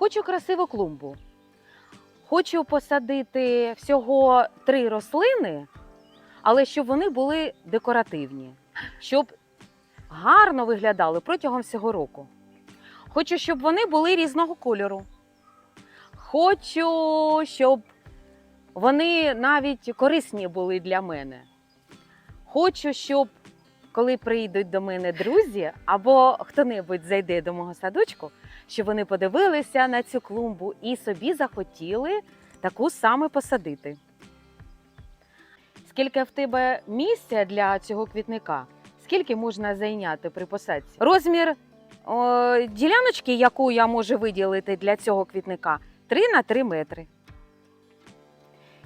Хочу красиву клумбу. Хочу посадити всього три рослини, але щоб вони були декоративні, щоб гарно виглядали протягом всього року. Хочу, щоб вони були різного кольору. Хочу, щоб вони навіть корисні були для мене. Хочу, щоб коли прийдуть до мене друзі або хто-небудь зайде до мого садочку, щоб вони подивилися на цю клумбу і собі захотіли таку саме посадити. Скільки в тебе місця для цього квітника? Скільки можна зайняти при посадці? Розмір о, діляночки, яку я можу виділити для цього квітника, 3 на 3 метри.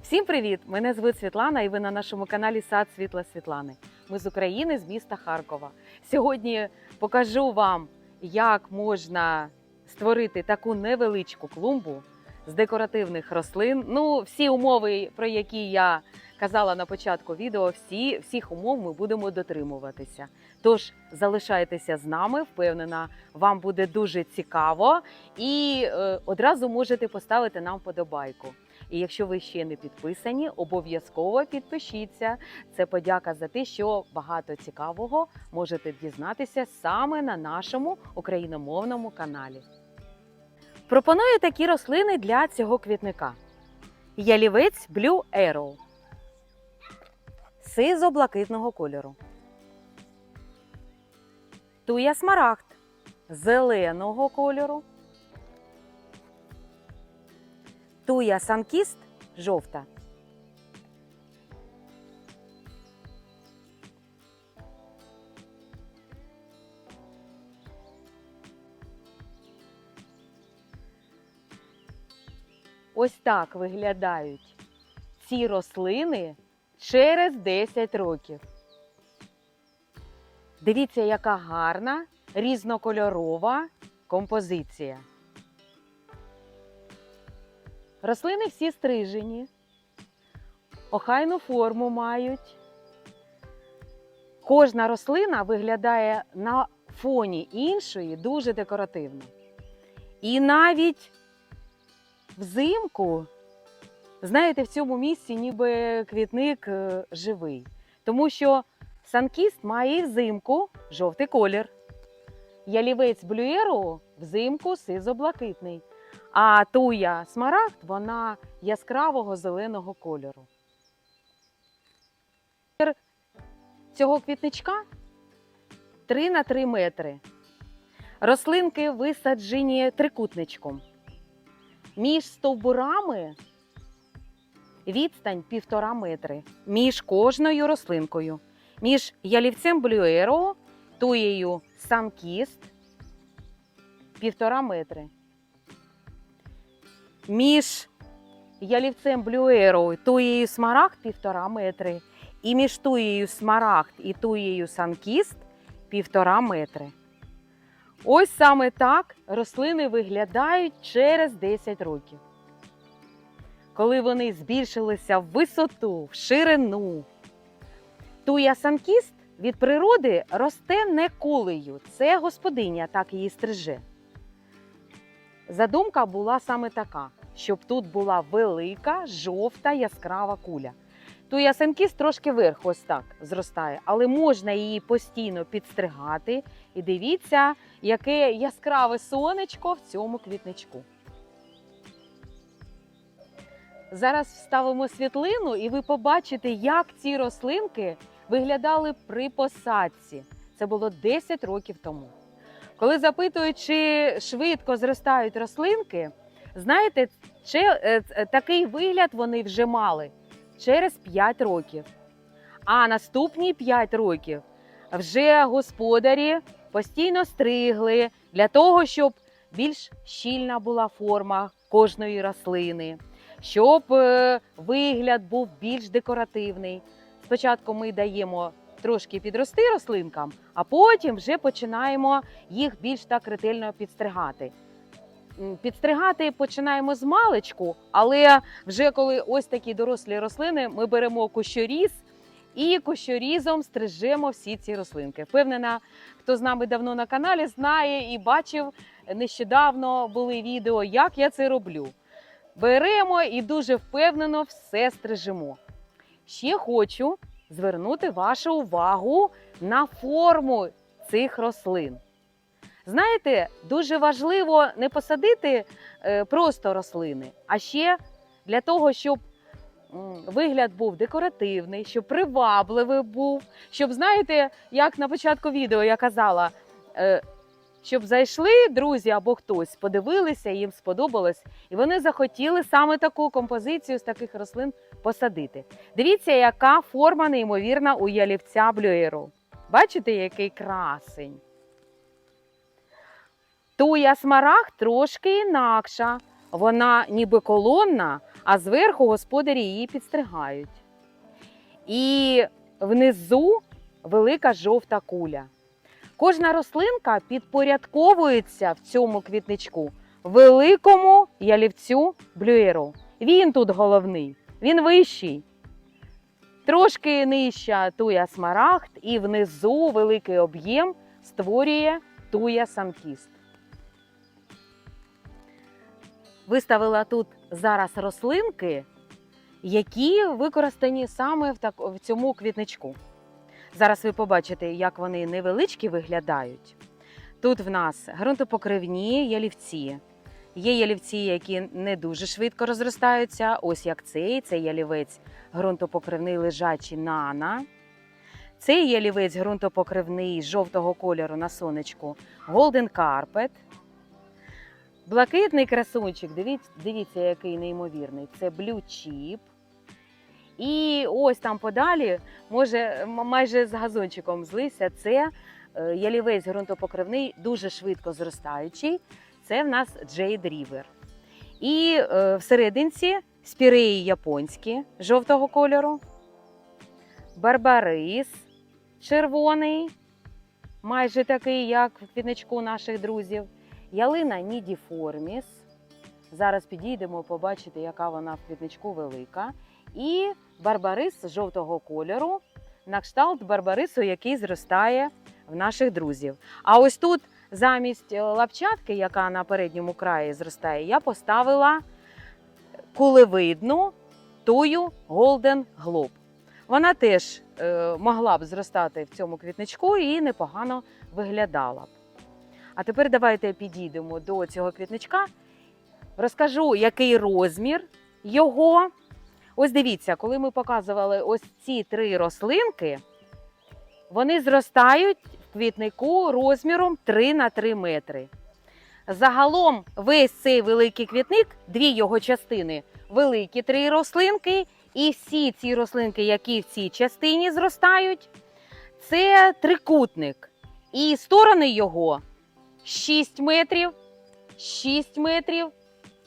Всім привіт! Мене звуть Світлана, і ви на нашому каналі Сад Світла Світлани. Ми з України, з міста Харкова. Сьогодні покажу вам, як можна створити таку невеличку клумбу з декоративних рослин. Ну, всі умови, про які я казала на початку відео, всі, всіх умов ми будемо дотримуватися. Тож залишайтеся з нами, впевнена, вам буде дуже цікаво, і е, одразу можете поставити нам вподобайку. І якщо ви ще не підписані, обов'язково підпишіться. Це подяка за те, що багато цікавого можете дізнатися саме на нашому україномовному каналі. Пропоную такі рослини для цього квітника: ялівець Blue Arrow сизо-блакитного кольору. Туя смарагд зеленого кольору. Туя санкіст жовта. Ось так виглядають ці рослини через 10 років. Дивіться, яка гарна різнокольорова композиція. Рослини всі стрижені, охайну форму мають. Кожна рослина виглядає на фоні іншої дуже декоративно. І навіть взимку, знаєте, в цьому місці ніби квітник е, живий. Тому що санкіст має взимку жовтий колір. Ялівець блюєру взимку сизо-блакитний. А туя смарагд вона яскравого зеленого кольору. Цього квітничка 3 на 3 метри. Рослинки висаджені трикутничком. Між стовбурами відстань півтора метри між кожною рослинкою. Між ялівцем блюеро, туєю санкіст півтора метри. Між ялівцем блюеро і туєю смарагд півтора метри. І між туєю смарагд і туєю санкіст півтора метри. Ось саме так рослини виглядають через 10 років. Коли вони збільшилися в висоту, в ширину. Туя санкіст від природи росте не кулею. Це господиня так її стриже. Задумка була саме така, щоб тут була велика, жовта, яскрава куля. Туя санкіст трошки вверх ось так зростає, але можна її постійно підстригати. І дивіться, яке яскраве сонечко в цьому квітничку. Зараз вставимо світлину, і ви побачите, як ці рослинки виглядали при посадці. Це було 10 років тому. Коли запитують, чи швидко зростають рослинки, знаєте, чи, е, такий вигляд вони вже мали через 5 років. А наступні 5 років вже господарі постійно стригли для того, щоб більш щільна була форма кожної рослини, щоб е, вигляд був більш декоративний. Спочатку ми даємо трошки підрости рослинкам, а потім вже починаємо їх більш так ретельно підстригати. Підстригати починаємо з маличку, але вже коли ось такі дорослі рослини, ми беремо кущоріз і кущорізом стрижемо всі ці рослинки. Впевнена, хто з нами давно на каналі, знає і бачив нещодавно були відео, як я це роблю. Беремо і дуже впевнено все стрижемо. Ще хочу звернути вашу увагу на форму цих рослин. Знаєте, дуже важливо не посадити е, просто рослини, а ще для того, щоб вигляд був декоративний, щоб привабливий був, щоб, знаєте, як на початку відео я казала, е, щоб зайшли друзі або хтось, подивилися, їм сподобалось, і вони захотіли саме таку композицію з таких рослин посадити. Дивіться, яка форма неймовірна у ялівця блюєру. Бачите, який красень? Туя смарагд трошки інакша. Вона ніби колонна, а зверху господарі її підстригають. І внизу велика жовта куля. Кожна рослинка підпорядковується в цьому квітничку великому ялівцю блюєру. Він тут головний, він вищий. Трошки нижча туя смарагд, і внизу великий об'єм створює туя самкіст. Виставила тут зараз рослинки, які використані саме в, так, в цьому квітничку. Зараз ви побачите, як вони невеличкі виглядають. Тут в нас ґрунтопокривні ялівці. Є ялівці, які не дуже швидко розростаються. Ось як цей, це ялівець ґрунтопокривний лежачий нана. Цей ялівець ґрунтопокривний жовтого кольору на сонечку Golden Carpet. Блакитний красунчик, дивіться, дивіться, який неймовірний. Це Blue Chip. І ось там подалі, може, майже з газончиком злися, це е, ялівець ґрунтопокривний, дуже швидко зростаючий. Це в нас Jade River. І е, всерединці спіреї японські жовтого кольору, барбарис червоний, майже такий, як в квітничку наших друзів. Ялина нідіформіс. Зараз підійдемо, побачите, яка вона в квітничку велика. І барбарис жовтого кольору, на кшталт барбарису, який зростає в наших друзів. А ось тут замість е, лапчатки, яка на передньому краї зростає, я поставила кулевидну тую Golden Globe. Вона теж е, могла б зростати в цьому квітничку і непогано виглядала б. А тепер давайте підійдемо до цього квітничка. Розкажу, який розмір його. Ось дивіться, коли ми показували ось ці три рослинки, вони зростають в квітнику розміром 3 на 3 метри. Загалом весь цей великий квітник, дві його частини, великі три рослинки, і всі ці рослинки, які в цій частині зростають, це трикутник. І сторони його 6 метрів, 6 метрів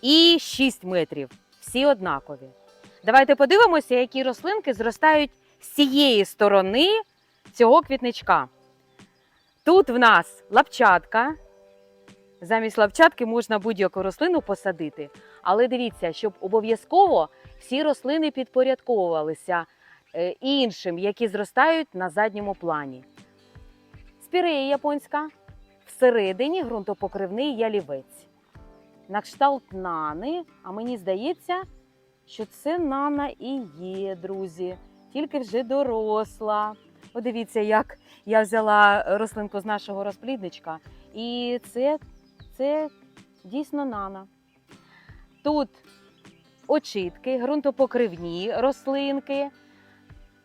і 6 метрів. Всі однакові. Давайте подивимося, які рослинки зростають з цієї сторони цього квітничка. Тут в нас лапчатка. Замість лапчатки можна будь-яку рослину посадити. Але дивіться, щоб обов'язково всі рослини підпорядковувалися е, іншим, які зростають на задньому плані. Спірея японська, всередині ґрунтопокривний ялівець. На кшталт нани, а мені здається, що це нана і є, друзі, тільки вже доросла. Подивіться, як я взяла рослинку з нашого розплідничка, і це, це дійсно нана. Тут очітки, ґрунтопокривні рослинки,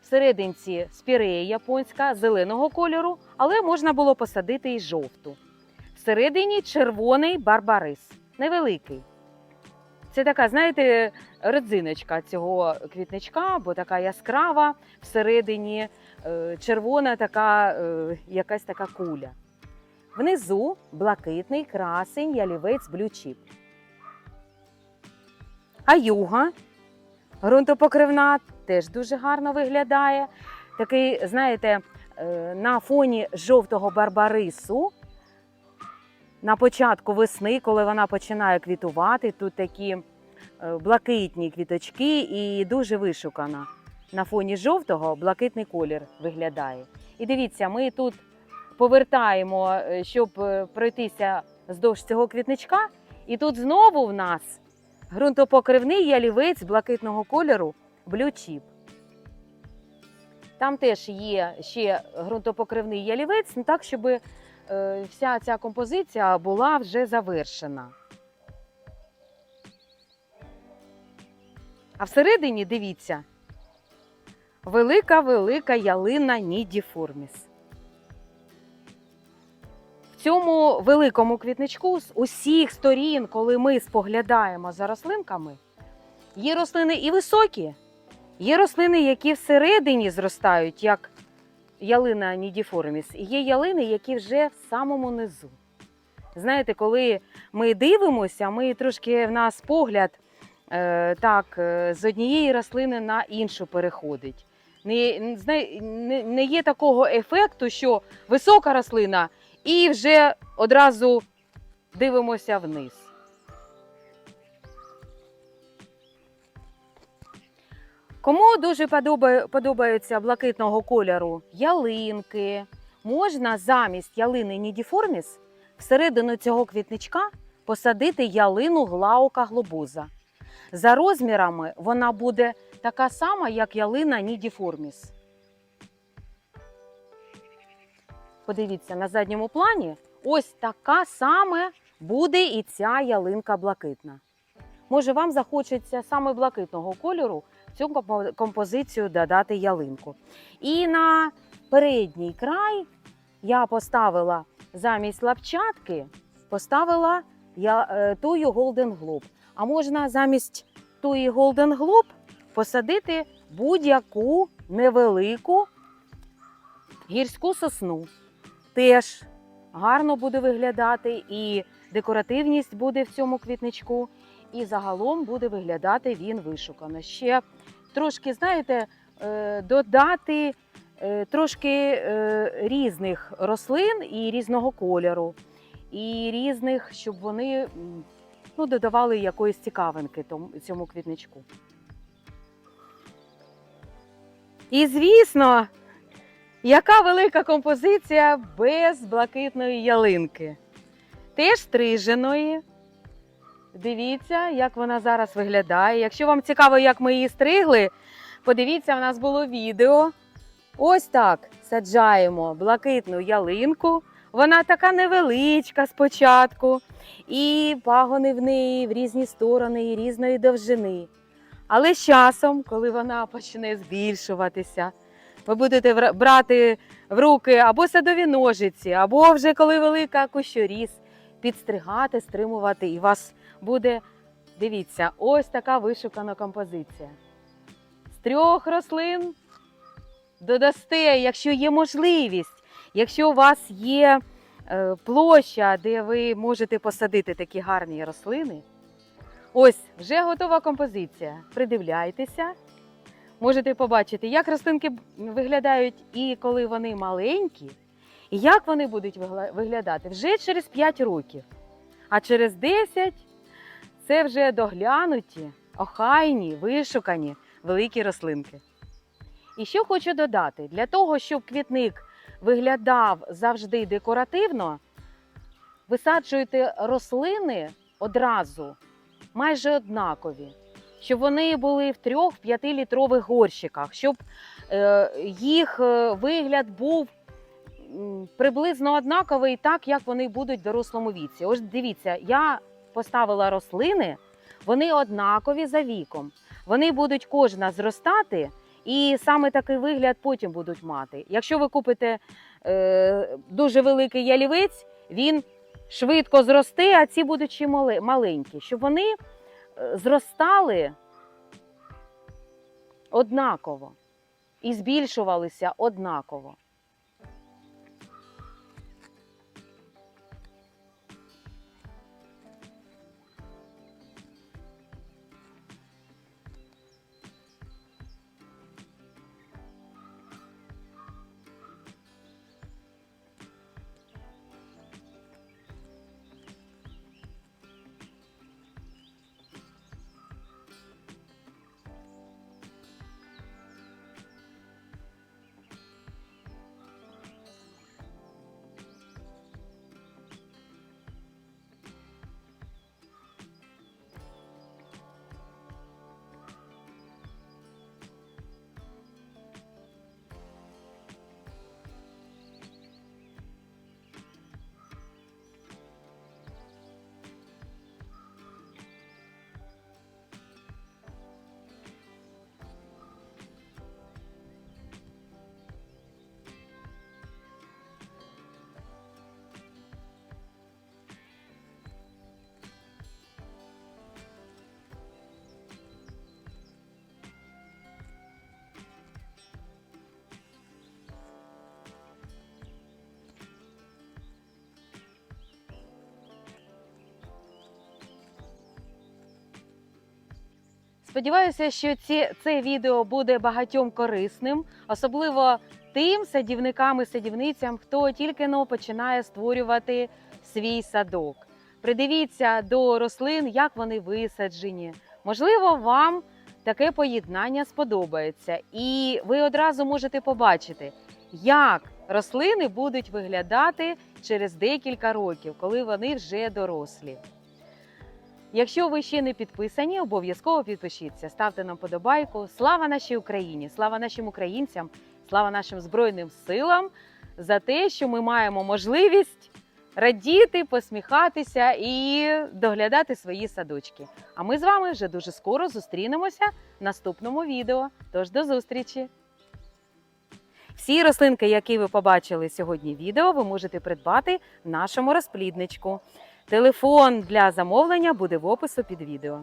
всерединці спірея японська зеленого кольору, але можна було посадити і жовту. Всередині червоний барбарис, невеликий. Це така, знаєте, родзиночка цього квітничка, бо така яскрава, всередині е, червона така, е, якась така куля. Внизу блакитний красень ялівець блючіп. А юга ґрунтопокривна теж дуже гарно виглядає. Такий, знаєте, е, на фоні жовтого барбарису. На початку весни, коли вона починає квітувати, тут такі е, блакитні квіточки і дуже вишукана. На фоні жовтого блакитний колір виглядає. І дивіться, ми тут повертаємо, е, щоб пройтися вздовж цього квітничка. І тут знову в нас ґрунтопокривний ялівець блакитного кольору Chip. Там теж є ще ґрунтопокривний ялівець, ну так, щоб е, вся ця композиція була вже завершена. А всередині, дивіться, велика-велика ялина нідіформіс. Цьому великому квітничку з усіх сторін, коли ми споглядаємо за рослинками, є рослини і високі, є рослини, які всередині зростають, як ялина нідіформіс, і є ялини, які вже в самому низу. Знаєте, коли ми дивимося, ми трошки в нас погляд е, так, е, з однієї рослини на іншу переходить. Не, не, не є такого ефекту, що висока рослина, і вже одразу дивимося вниз. Кому дуже подобаються блакитного кольору ялинки, можна замість ялини нідіформіс всередину цього квітничка посадити ялину глаука глобуза. За розмірами вона буде така сама, як ялина нідіформіс. Подивіться, на задньому плані ось така саме буде і ця ялинка блакитна. Може, вам захочеться саме блакитного кольору цю композицію додати ялинку. І на передній край я поставила замість лапчатки, поставила е, тую Golden Globe. А можна замість туї Golden Globe посадити будь-яку невелику гірську сосну. Теж гарно буде виглядати, і декоративність буде в цьому квітничку, і загалом буде виглядати він вишукано. Ще трошки, знаєте, е, додати е, трошки е, різних рослин і різного кольору, і різних, щоб вони ну, додавали якоїсь цікавинки цьому квітничку. І звісно, яка велика композиція без блакитної ялинки? Теж стриженої. Дивіться, як вона зараз виглядає. Якщо вам цікаво, як ми її стригли, подивіться, в нас було відео. Ось так саджаємо блакитну ялинку. Вона така невеличка спочатку, і пагони в неї в різні сторони і різної довжини. Але з часом, коли вона почне збільшуватися, ви будете брати в руки або садові ножиці, або вже коли велика кущоріз, підстригати, стримувати, і вас буде, дивіться, ось така вишукана композиція. З трьох рослин додасте, якщо є можливість, якщо у вас є е, площа, де ви можете посадити такі гарні рослини. Ось вже готова композиція. Придивляйтеся. Можете побачити, як рослинки виглядають і коли вони маленькі, і як вони будуть виглядати вже через 5 років. А через 10 це вже доглянуті, охайні, вишукані великі рослинки. І що хочу додати: для того, щоб квітник виглядав завжди декоративно, висаджуйте рослини одразу майже однакові, щоб вони були в 3-5 літрових горщиках, щоб е, їх е, вигляд був приблизно однаковий, так як вони будуть в дорослому віці. Ось дивіться, я поставила рослини, вони однакові за віком. Вони будуть кожна зростати, і саме такий вигляд потім будуть мати. Якщо ви купите е, дуже великий ялівець, він швидко зросте, а ці будуть ще маленькі, щоб вони зростали однаково і збільшувалися однаково. Сподіваюся, що ці, це відео буде багатьом корисним, особливо тим садівникам і садівницям, хто тільки но починає створювати свій садок. Придивіться до рослин, як вони висаджені. Можливо, вам таке поєднання сподобається, і ви одразу можете побачити, як рослини будуть виглядати через декілька років, коли вони вже дорослі. Якщо ви ще не підписані, обов'язково підпишіться, ставте нам подобайку. Слава нашій Україні! Слава нашим українцям! Слава нашим Збройним силам за те, що ми маємо можливість радіти, посміхатися і доглядати свої садочки. А ми з вами вже дуже скоро зустрінемося в наступному відео. Тож до зустрічі! Всі рослинки, які ви побачили сьогодні в відео, ви можете придбати в нашому розплідничку. Телефон для замовлення буде в опису під відео.